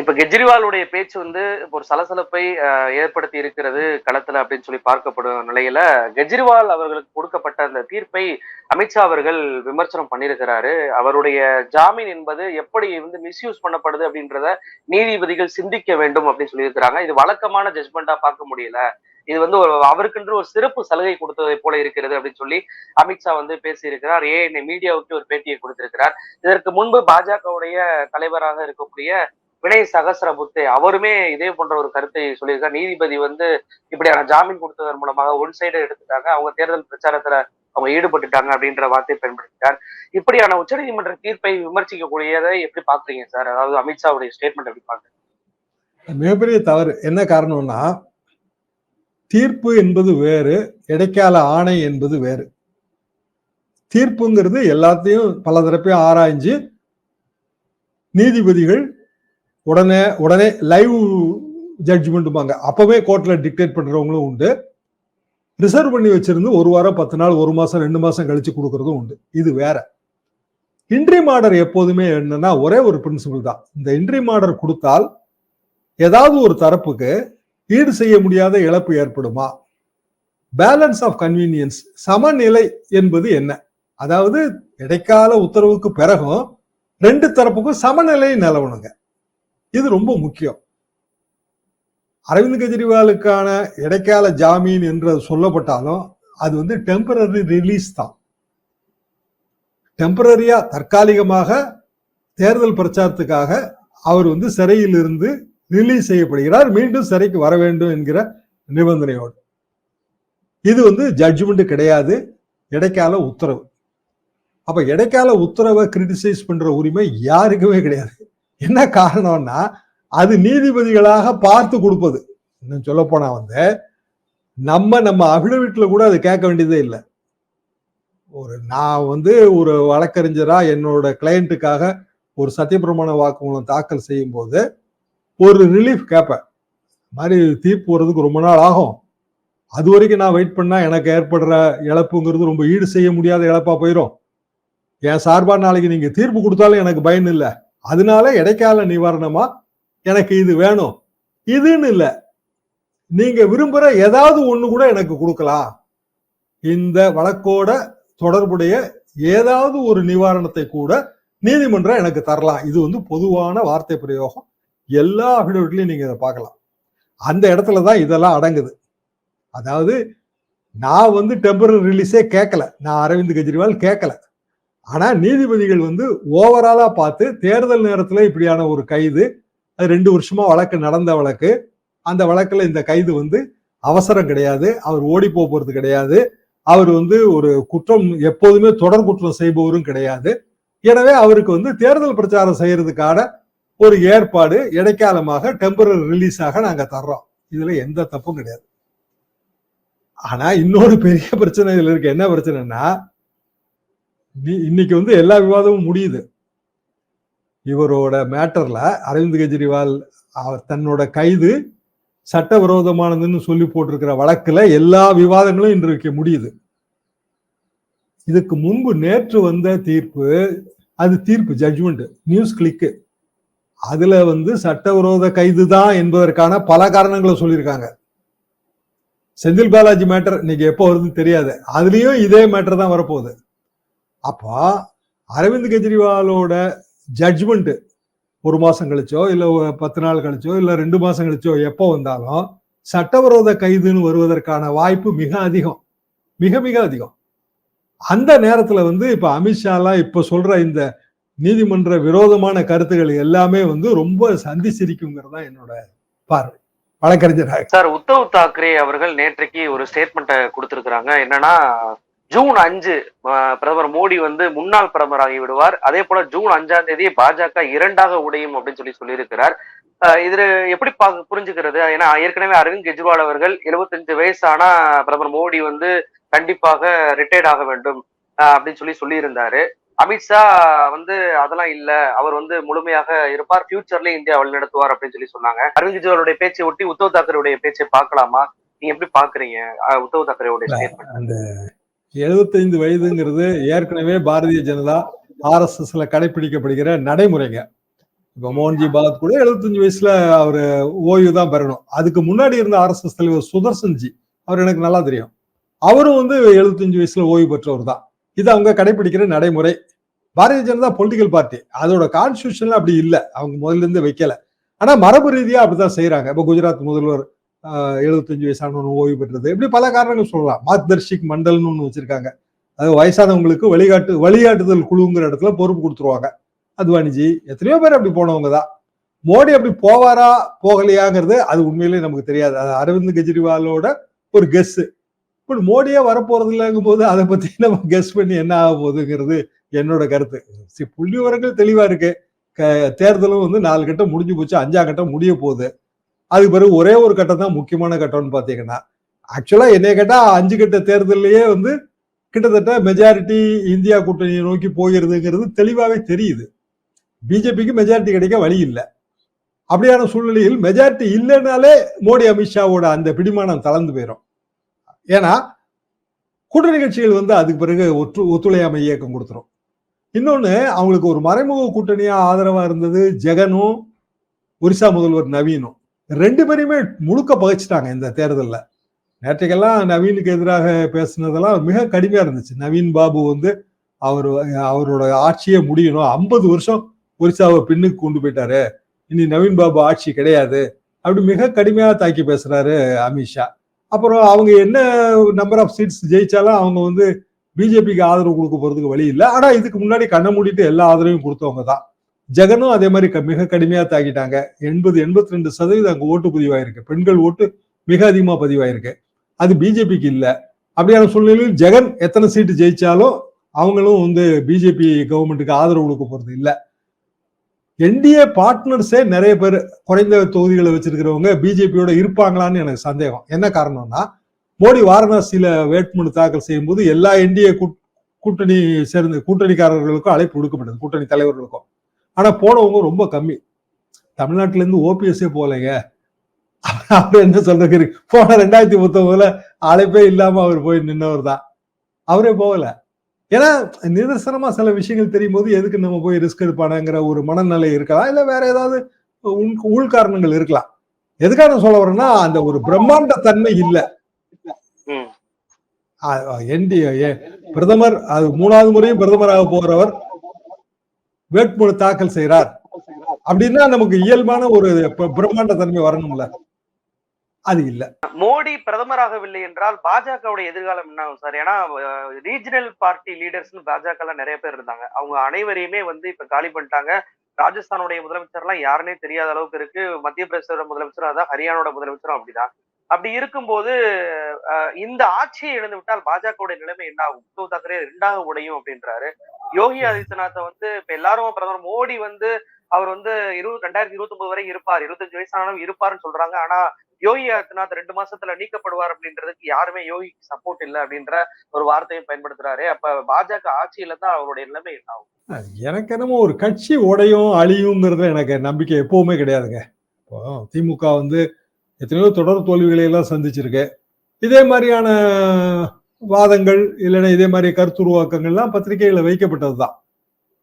இப்ப கெஜ்ரிவாலுடைய பேச்சு வந்து ஒரு சலசலப்பை ஏற்படுத்தி இருக்கிறது களத்துல அப்படின்னு சொல்லி பார்க்கப்படும் நிலையில கெஜ்ரிவால் அவர்களுக்கு கொடுக்கப்பட்ட அந்த தீர்ப்பை அமித்ஷா அவர்கள் விமர்சனம் பண்ணியிருக்கிறாரு. அவருடைய ஜாமீன் என்பது எப்படி வந்து மிஸ்யூஸ் பண்ணப்படுது அப்படின்றத நீதிபதிகள் சிந்திக்க வேண்டும் அப்படின்னு சொல்லியிருக்கிறாங்க. இது வழக்கமான ஜட்மெண்டா பார்க்க முடியல. இது வந்து ஒரு அவருக்கென்று ஒரு சிறப்பு சலுகை கொடுத்ததை போல இருக்கிறது அப்படின்னு சொல்லி அமித்ஷா வந்து பேசியிருக்கிறார். ஏ மீடியாவுக்கு ஒரு பேட்டியை கொடுத்திருக்கிறார். இதற்கு முன்பு பாஜகவுடைய தலைவராக இருக்கக்கூடிய வினய் சகசரபுத்தே அவருமே இதே போன்ற ஒரு கருத்தை சொல்லியிருக்கார். நீதிபதி வந்து இப்படியான ஜாமீன் கொடுத்ததன் மூலமாக ஒன் சைடு எடுத்துட்டாங்க. அவங்க தேர்தல் பிரச்சாரத்துல அவங்க ஈடுபட்டுட்டாங்க அப்படின்ற வார்த்தையை பயன்படுத்திட்டார். இப்படியான உச்சநீதிமன்ற தீர்ப்பை விமர்சிக்கக்கூடியதை எப்படி பாக்குறீங்க சார்? அதாவது அமித்ஷாவுடைய ஸ்டேட்மெண்ட் எப்படி பாக்குறீங்க மிகப்பெரிய தவறு. என்ன காரணம்னா தீர்ப்பு என்பது வேறு இடைக்கால ஆணை என்பது வேறு. தீர்ப்புங்கிறது எல்லாத்தையும் பல தரப்பையும் ஆராய்ஞ்சு நீதிபதிகள் உடனே உடனே லைவ் ஜட்ஜ்மெண்ட்டுமாங்க அப்பவே கோர்ட்ல டிக்டேட் பண்றவங்களும் உண்டு. ரிசர்வ் பண்ணி வச்சிருந்து ஒரு வாரம் பத்து நாள் ஒரு மாசம் ரெண்டு மாசம் கழிச்சு கொடுக்கறதும் உண்டு. இது வேற. இன்ட்ரி ஆர்டர் எப்போதுமே என்னன்னா ஒரே ஒரு பிரின்சிபல் தான். இந்த இன்ட்ரி ஆர்டர் கொடுத்தால் ஏதாவது ஒரு தரப்புக்கு ஈடு செய்ய முடியாத இழப்பு ஏற்படுமா? பேலன்ஸ் ஆஃப் கன்வீனியன்ஸ் சமநிலை என்பது என்ன? அதாவது இடைக்கால உத்தரவுக்கு பிறகும் ரெண்டு தரப்புக்கும் சமநிலை நிலவணுங்க. இது ரொம்ப முக்கியம். அரவிந்த் கெஜ்ரிவாலுக்கான இடைக்கால ஜாமீன் என்று சொல்லப்பட்டாலும் அது வந்து டெம்பரரி ரிலீஸ் தான். டெம்பரரியா தற்காலிகமாக தேர்தல் பிரச்சாரத்துக்காக அவர் வந்து சிறையில் இருந்து ரிலீஸ் செய்யப்படுகிறார். மீண்டும் சிறைக்கு வர வேண்டும் என்கிற நிபந்தனையோடு. இது வந்து ஜட்ஜ்மெண்ட் கிடையாது. இடைக்கால உத்தரவு. அப்ப இடைக்கால உத்தரவை கிரிட்டிசைஸ் பண்ற உரிமை யாருக்குமே கிடையாது. என்ன காரணம்னா அது நீதிபதிகளாக பார்த்து கொடுப்பது. இன்னும் சொல்ல போனா வந்து நம்ம நம்ம அபிடவிட்ல கூட அது கேட்க வேண்டியதே இல்லை. ஒரு நான் வந்து ஒரு வழக்கறிஞரா என்னோட கிளையண்ட்டுக்காக ஒரு சத்தியப்பிரமாண வாக்குமூலம் தாக்கல் செய்யும் போது ஒரு ரிலீஃப் கேட்பேன். மாதிரி தீர்ப்பு வர்றதுக்கு ரொம்ப நாள் ஆகும். அது வரைக்கும் நான் வெயிட் பண்ணா எனக்கு ஏற்படுற இழப்புங்கிறது ரொம்ப ஈடு செய்ய முடியாத இழப்பா போயிடும் என் சார்பா நாளைக்கு நீங்க தீர்ப்பு கொடுத்தாலும் எனக்கு பயன் இல்லை. அதனால இடைக்கால நிவாரணமா எனக்கு இது வேணும். இதுன்னு இல்லை. நீங்க விரும்புற ஏதாவது ஒண்ணு கூட எனக்கு கொடுக்கலாம். இந்த வழக்கோட தொடர்புடைய ஏதாவது ஒரு நிவாரணத்தை கூட நீதிமன்றம் எனக்கு தரலாம். இது வந்து பொதுவான வார்த்தை பிரயோகம். எல்லா அபிடவிட்லையும் நீங்க இதை பார்க்கலாம். அந்த இடத்துல தான் இதெல்லாம் அடங்குது. அதாவது நான் வந்து டெம்பரரி ரிலீஸே கேட்கல. நான் அரவிந்த் கெஜ்ரிவால் கேட்கல. ஆனா நீதிபதிகள் வந்து ஓவராலா பார்த்து தேர்தல் நேரத்துல இப்படியான ஒரு கைது அது ரெண்டு வருஷமா வழக்கு நடந்த வழக்கு அந்த வழக்குல இந்த கைது வந்து அவசரம் கிடையாது அவர் ஓடி போக போறது கிடையாது அவர் வந்து ஒரு குற்றம் எப்போதுமே தொடர் குற்றம் செய்பவரும் கிடையாது. எனவே அவருக்கு வந்து தேர்தல் பிரச்சாரம் செய்யறதுக்கான ஒரு ஏற்பாடு இடைக்காலமாக டெம்பரரி ரிலீஸாக நாங்க தர்றோம். இதுல எந்த தப்பும் கிடையாது. ஆனா இன்னொரு பெரிய பிரச்சனை இதுல இருக்கு. என்ன பிரச்சனைனா இன்னைக்கு வந்து எல்லா விவாதமும் முடியுது. இவரோட மேட்டர்ல அரவிந்த் கெஜ்ரிவால் அவர் தன்னோட கைது சட்டவிரோதமானதுன்னு சொல்லி போட்டிருக்கிற வழக்குல எல்லா விவாதங்களும் இன்றைக்கு முடியுது. இதுக்கு முன்பு நேற்று வந்த தீர்ப்பு அது தீர்ப்பு ஜட்ஜ்மெண்ட் நியூஸ் கிளிக்கு அதுல வந்து சட்டவிரோத கைது தான் என்பதற்கான பல காரணங்களை சொல்லியிருக்காங்க. செந்தில் பாலாஜி மேட்டர் இன்னைக்கு எப்போ வருதுன்னு தெரியாது. அதுலயும் இதே மேட்டர் தான் வரப்போகுது. அப்போ அரவிந்த் கெஜ்ரிவாலோட ஜட்ஜ்மெண்ட் ஒரு மாசம் கழிச்சோ இல்ல பத்து நாள் கழிச்சோ இல்ல ரெண்டு மாசம் கழிச்சோ எப்போ வந்தாலும் சட்டவிரோத கைதுன்னு வருவதற்கான வாய்ப்பு மிக அதிகம். மிக மிக அதிகம். அந்த நேரத்துல வந்து இப்ப அமித்ஷாலாம் இப்போ சொல்ற இந்த நீதிமன்ற விரோதமான கருத்துக்கள் எல்லாமே வந்து ரொம்ப சந்தி சிரிக்குங்கிறது தான் என்னோட பார்வை. வழக்கறிஞராக சார் உத்தவ் தாக்கரே அவர்கள் நேற்றைக்கு ஒரு ஸ்டேட்மெண்ட்டை கொடுத்துருக்குறாங்க. என்னன்னா ஜூன் அஞ்சு பிரதமர் மோடி வந்து முன்னாள் பிரதமராகி விடுவார். அதே போல ஜூன் அஞ்சாம் தேதி பாஜக இரண்டாக உடையும் அப்படின்னு சொல்லி சொல்லியிருக்கிறார். இது எப்படி பா புரிஞ்சுக்கிறது? ஏன்னா ஏற்கனவே அரவிந்த் கெஜ்ரிவால் அவர்கள் 75 வயசானா பிரதமர் மோடி வந்து கண்டிப்பாக ரிட்டையர்ட் ஆக வேண்டும் அப்படின்னு சொல்லி சொல்லியிருந்தாரு. அமித்ஷா வந்து அதெல்லாம் இல்ல. அவர் வந்து முழுமையாக இருப்பார். ஃபியூச்சர்ல இந்தியா வழிநடத்துவார் அப்படின்னு சொல்லி சொன்னாங்க. அரவிந்த் கெஜ்ரிவாலுடைய பேச்சை ஒட்டி உத்தவ் தாக்கரேவுடைய பேச்சை பார்க்கலாமா? நீங்க எப்படி பாக்குறீங்க உத்தவ் தாக்கரேவுடைய ஸ்டேட்மெண்ட் எழுபத்தைந்து வயதுங்கிறது ஏற்கனவே பாரதிய ஜனதா ஆர்எஸ்எஸ்ல கடைபிடிக்கப்படுகிற நடைமுறைங்க. இப்போ மோகன்ஜி பாலத் கூட 75 வயசுல அவர் ஓய்வு தான் பெறணும். அதுக்கு முன்னாடி இருந்த ஆர்எஸ்எஸ் தலைவர் சுதர்சன்ஜி அவர் எனக்கு நல்லா தெரியும். அவரும் வந்து 75 வயசுல ஓய்வு பெற்றவர் தான். இது அவங்க கடைபிடிக்கிற நடைமுறை. பாரதிய ஜனதா பொலிட்டிக்கல் பார்ட்டி அதோட கான்ஸ்டியூஷன்ல அப்படி இல்லை. அவங்க முதல்ல இருந்து வைக்கல. ஆனா மரபு ரீதியா அப்படிதான் செய்யறாங்க இப்ப குஜராத் முதல்வர் எழுபத்தஞ்சு 75 ஒன்று ஓய்வு பெற்றது. இப்படி பல காரணங்கள் சொல்லலாம். மார்க்தர்ஷிக் மண்டல்னு ஒன்று வச்சிருக்காங்க. அது வயசானவங்களுக்கு வழிகாட்டு வழிகாட்டுதல் குழுங்கிற இடத்துல பொறுப்பு கொடுத்துருவாங்க. அத்வானிஜி எத்தனையோ பேர் அப்படி போனவங்க தான். மோடி அப்படி போவாரா போகலையாங்கிறது அது உண்மையிலேயே நமக்கு தெரியாது. அது அரவிந்த் கெஜ்ரிவாலோட ஒரு கெஸ்ஸு பட் மோடியே வரப்போறது இல்லைங்கும் போது அதை பத்தி நம்ம கெஸ் பண்ணி என்ன ஆக போகுதுங்கிறது என்னோட கருத்து. சி- புள்ளி விவரங்கள் தெளிவா இருக்கு. தேர்தலும் வந்து நாலு கட்டம் முடிஞ்சு போச்சு அஞ்சா கட்டம் முடிய போகுது. அதுக்கு பிறகு ஒரே ஒரு கட்டம் தான் முக்கியமான கட்டம்னு பார்த்தீங்கன்னா ஆக்சுவலா என்னைய கேட்டால் அஞ்சு கட்ட தேர்தல்லையே வந்து கிட்டத்தட்ட மெஜாரிட்டி இந்தியா கூட்டணியை நோக்கி போகிறதுங்கிறது தெளிவாகவே தெரியுது. பிஜேபிக்கு மெஜாரிட்டி கிடைக்க வழி இல்லை. அப்படியான சூழ்நிலையில் மெஜாரிட்டி இல்லைனாலே மோடி அமித்ஷாவோட அந்த பிடிமானம் தளர்ந்து போயிடும் ஏன்னா கூட்டணி கட்சிகள் வந்து அதுக்கு பிறகு ஒற்று ஒத்துழையாமை இயக்கம் கொடுத்துரும். இன்னொன்று அவங்களுக்கு ஒரு மறைமுக கூட்டணியாக ஆதரவாக இருந்தது ஜெகனும் ஒரிசா முதல்வர் நவீனும். ரெண்டு பேரையுமே முழுக்க பகைச்சிட்டாங்க இந்த தேர்தலில். நேற்றைக்கெல்லாம் நவீனுக்கு எதிராக பேசுனதெல்லாம் மிக கடுமையாக இருந்துச்சு. நவீன் பாபு வந்து அவர் அவரோட ஆட்சியே முடியணும். ஐம்பது வருஷம் ஒரிசாவை பின்னுக்கு கொண்டு போயிட்டாரு. இனி நவீன் பாபு ஆட்சி கிடையாது. அப்படி மிக கடுமையாக தாக்கி பேசுறாரு அமித்ஷா அப்புறம் அவங்க என்ன நம்பர் ஆஃப் சீட்ஸ் ஜெயிச்சாலும் அவங்க வந்து பிஜேபிக்கு ஆதரவு கொடுக்க போறதுக்கு வழி இல்லை. ஆனால் இதுக்கு முன்னாடி கண்ணை மூடிட்டு எல்லா ஆதரவையும் கொடுத்தவங்க தான். ஜெகனும் அதே மாதிரி க- மிக கடுமையா தாக்கிட்டாங்க. எண்பது எண்பத்தி ரெண்டு சதவீதம் அங்கே ஓட்டு பதிவாயிருக்கு. பெண்கள் ஓட்டு மிக அதிகமாக பதிவாயிருக்கு. அது பிஜேபிக்கு இல்லை. அப்படியான சூழ்நிலையில் ஜெகன் எத்தனை சீட்டு ஜெயிச்சாலும் அவங்களும் வந்து பிஜேபி கவர்மெண்ட்டுக்கு ஆதரவு கொடுக்க போறது இல்லை. என்டிஏ பார்ட்னர்ஸே நிறைய பேர் குறைந்த தொகுதிகளை வச்சிருக்கிறவங்க பிஜேபியோட இருப்பாங்களான்னு எனக்கு சந்தேகம். என்ன காரணம்னா மோடி வாரணாசியில வேட்புமனு தாக்கல் செய்யும்போது எல்லா என்டிஏ கூட்டணி சேர்ந்த கூட்டணிக்காரர்களுக்கும் அழைப்பு விடுக்கப்பட்டது கூட்டணி தலைவர்களுக்கும். ஆனா போனவங்க ரொம்ப கம்மி. தமிழ்நாட்டுல இருந்து ஓபிஎஸ்ஸே போகலைங்க. அவர் என்ன சொல்றாரு? போன ரெண்டாயிரத்தி பத்தொன்பதுல அழைப்பே இல்லாம அவர் போய் நின்னவர் தான். அவரே போகல. ஏன்னா நிதர்சனமா சில விஷயங்கள் தெரியும் போது எதுக்கு நம்ம போய் ரிஸ்க் எடுப்பானங்கிற ஒரு மனநிலை இருக்கலாம். இல்ல வேற ஏதாவது உள்- உள்காரணங்கள் இருக்கலாம். எதுக்காக சொல்ல வரேன்னா அந்த ஒரு பிரம்மாண்ட தன்மை இல்ல. என்டி பிரதமர் அது மூணாவது முறையும் பிரதமராக போறவர் வேட்புமனு தாக்கல் செய்கிறார் அப்படின்னா நமக்கு இயல்பான ஒரு பிரம்மாண்ட தன்மை வரணும்ல. அது இல்ல. மோடி பிரதமராகவில்லை என்றால் பாஜகவுடைய எதிர்காலம் என்ன ஆகும் சார்? ஏன்னா ரீஜனல் பார்ட்டி லீடர்ஸ்னு பாஜக எல்லாம் நிறைய பேர் இருந்தாங்க. அவங்க அனைவரையுமே வந்து இப்ப காலி பண்ணிட்டாங்க. ராஜஸ்தானுடைய முதலமைச்சர் எல்லாம் யாருன்னே தெரியாத அளவுக்கு இருக்கு. மத்திய பிரதேசோட முதலமைச்சரும் அதான் ஹரியானோட முதலமைச்சரும் அப்படிதான். அப்படி இருக்கும்போது இந்த ஆட்சியை இழந்து விட்டால் பாஜகவுடைய நிலைமை என்ன ஆகும்? உத்தவ் தாக்கரே ரெண்டாக உடையும் அப்படின்றாரு. யோகி ஆதித்யநாத்தை வந்து இப்ப எல்லாரும் பிரதமர் மோடி வந்து அவர் வந்து இருபது ரெண்டாயிரத்தி இருபத்தி ஒன்பது வரை இருப்பார். இருபத்தஞ்சு வயசானாலும் இருப்பாருன்னு சொல்றாங்க. ஆனா யோகி ஆதித்யநாத் ரெண்டு மாசத்துல நீக்கப்படுவார் அப்படின்றதுக்கு யாருமே யோகிக்கு சப்போர்ட் இல்ல அப்படின்ற ஒரு வார்த்தையும் பயன்படுத்துறாரு. அப்ப பாஜக ஆட்சியில தான் அவருடைய நிலைமை என்ன ஆகும் எனக்கு என்னமோ ஒரு கட்சி உடையும் அழியுங்கிறதுல எனக்கு நம்பிக்கை எப்பவுமே கிடையாதுங்க. இப்போ திமுக வந்து எத்தனையோ தொடர் தோல்விகளை எல்லாம் சந்திச்சிருக்கு. இதே மாதிரியான வாதங்கள் இல்லைன்னா இதே மாதிரி கருத்துருவாக்கங்கள்லாம் பத்திரிகையில் வைக்கப்பட்டது தான்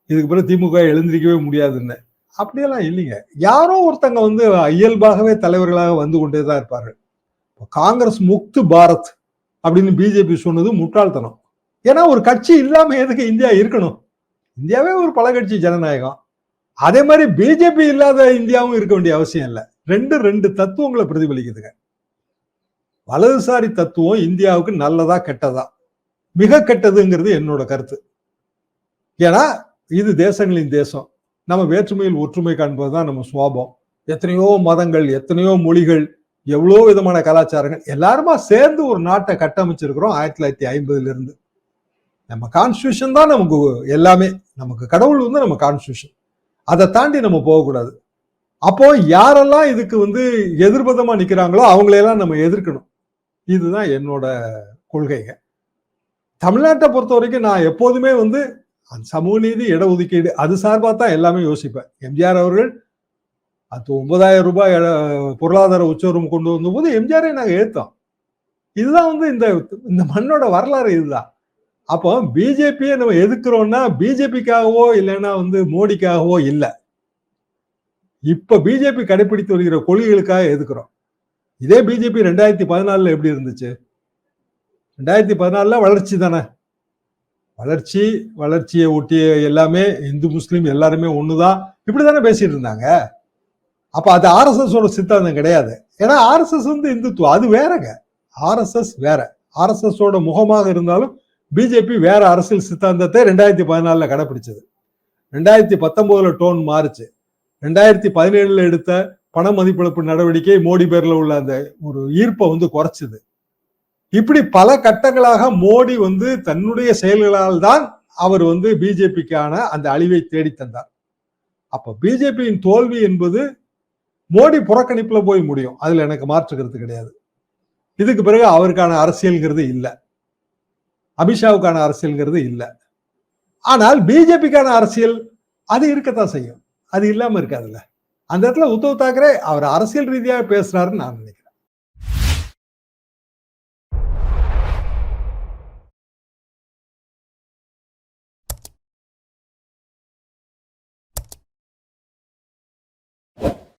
இதுக்கு பிறகு திமுக எழுந்திருக்கவே முடியாதுன்னு. அப்படியெல்லாம் இல்லைங்க. யாரோ ஒருத்தங்க வந்து இயல்பாகவே தலைவர்களாக வந்து கொண்டே தான் இருப்பார்கள். இப்போ காங்கிரஸ் முக்து பாரத் அப்படின்னு பிஜேபி சொன்னது முட்டாள்தனம். ஏன்னா ஒரு கட்சி இல்லாமல் எதுக்கு இந்தியா இருக்கணும்? இந்தியாவே ஒரு பல கட்சி ஜனநாயகம். அதே மாதிரி பிஜேபி இல்லாத இந்தியாவும் இருக்க வேண்டிய அவசியம் இல்லை. ரெண்டு ரெண்டு தத்துவங்களை பிரதிபலிக்குதுங்க. வலதுசாரி தத்துவம் இந்தியாவுக்கு நல்லதா கெட்டதா? மிக கெட்டதுங்கிறது என்னோட கருத்து. ஏன்னா இது தேசங்களின் தேசம். நம்ம வேற்றுமையில் ஒற்றுமை காண்பது தான் நம்ம சுவாபம். எத்தனையோ மதங்கள் எத்தனையோ மொழிகள் எவ்வளோ விதமான கலாச்சாரங்கள் எல்லாருமா சேர்ந்து ஒரு நாட்டை கட்டமைச்சிருக்கிறோம் ஆயிரத்தி தொள்ளாயிரத்தி ஐம்பதுல இருந்து. நம்ம கான்ஸ்டியூஷன் தான் நமக்கு எல்லாமே. நமக்கு கடவுள் வந்து நம்ம கான்ஸ்டியூஷன் அதை தாண்டி நம்ம போகக்கூடாது. அப்போ யாரெல்லாம் இதுக்கு வந்து எதிர்பதமா நிக்கிறாங்களோ அவங்களையெல்லாம் நம்ம எதிர்க்கணும். இதுதான் என்னோட கொள்கைங்க. தமிழ்நாட்டை பொறுத்த வரைக்கும் நான் எப்போதுமே வந்து அந்த சமூக நீதி இடஒதுக்கீடு அது சார்பாக தான் எல்லாமே யோசிப்பேன். எம்ஜிஆர் அவர்கள் அது ஒன்பதாயிரம் ரூபாய் பொருளாதார உச்சவரம் கொண்டு வந்தபோது எம்ஜிஆரை நாங்கள் ஏற்றோம் இதுதான் வந்து இந்த இந்த மண்ணோட வரலாறு இதுதான். அப்போ பிஜேபியை நம்ம எதுக்குறோம்னா பிஜேபிக்காகவோ இல்லைன்னா வந்து மோடிக்காகவோ இல்லை. இப்போ பிஜேபி கடைபிடித்து வருகிற கொள்கைகளுக்காக எதுக்குறோம் இதே பிஜேபி ரெண்டாயிரத்தி பதினாலில் எப்படி இருந்துச்சு? ரெண்டாயிரத்தி பதினாலில் வளர்ச்சி தானே. வளர்ச்சி வளர்ச்சியை ஒட்டிய எல்லாமே இந்து முஸ்லீம் எல்லாருமே ஒன்று தான் இப்படி தானே பேசிட்டு இருந்தாங்க. அப்போ அது ஆர்எஸ்எஸோட சித்தாந்தம் கிடையாது. ஏன்னா ஆர்எஸ்எஸ் வந்து இந்துத்துவம். அது வேறங்க. ஆர்எஸ்எஸ் வேற. ஆர்எஸ்எஸோட முகமாக இருந்தாலும் பிஜேபி வேற அரசியல் சித்தாந்தத்தை ரெண்டாயிரத்தி பதினாலில் கடைப்பிடிச்சது. ரெண்டாயிரத்தி பத்தொம்போதில் டோன் மாறுச்சு. ரெண்டாயிரத்தி பதினேழில் எடுத்த பண மதிப்பிழப்பு நடவடிக்கை மோடி பேர்ல உள்ள அந்த ஒரு ஈர்ப்பை வந்து குறைச்சது. இப்படி பல கட்டங்களாக மோடி வந்து தன்னுடைய செயல்களால் தான் அவர் வந்து பிஜேபிக்கான அந்த அழிவை தேடி தந்தார். அப்ப பிஜேபியின் தோல்வி என்பது மோடி புறக்கணிப்புல போய் முடியும். அதுல எனக்கு மாற்றுக்கிறது கிடையாது. இதுக்கு பிறகு அவருக்கான அரசியல்ங்கிறது இல்லை. அமித்ஷாவுக்கான அரசியல்ங்கிறது இல்லை. ஆனால் பிஜேபிக்கான அரசியல் அது இருக்கத்தான் செய்யும். அது இல்லாம இருக்காதுல்ல. அந்த இடத்துல உத்தவ் தாக்கரே அவர் அரசியல் ரீதியாக பேசுறாருன்னு நான் நினைக்கிறேன்.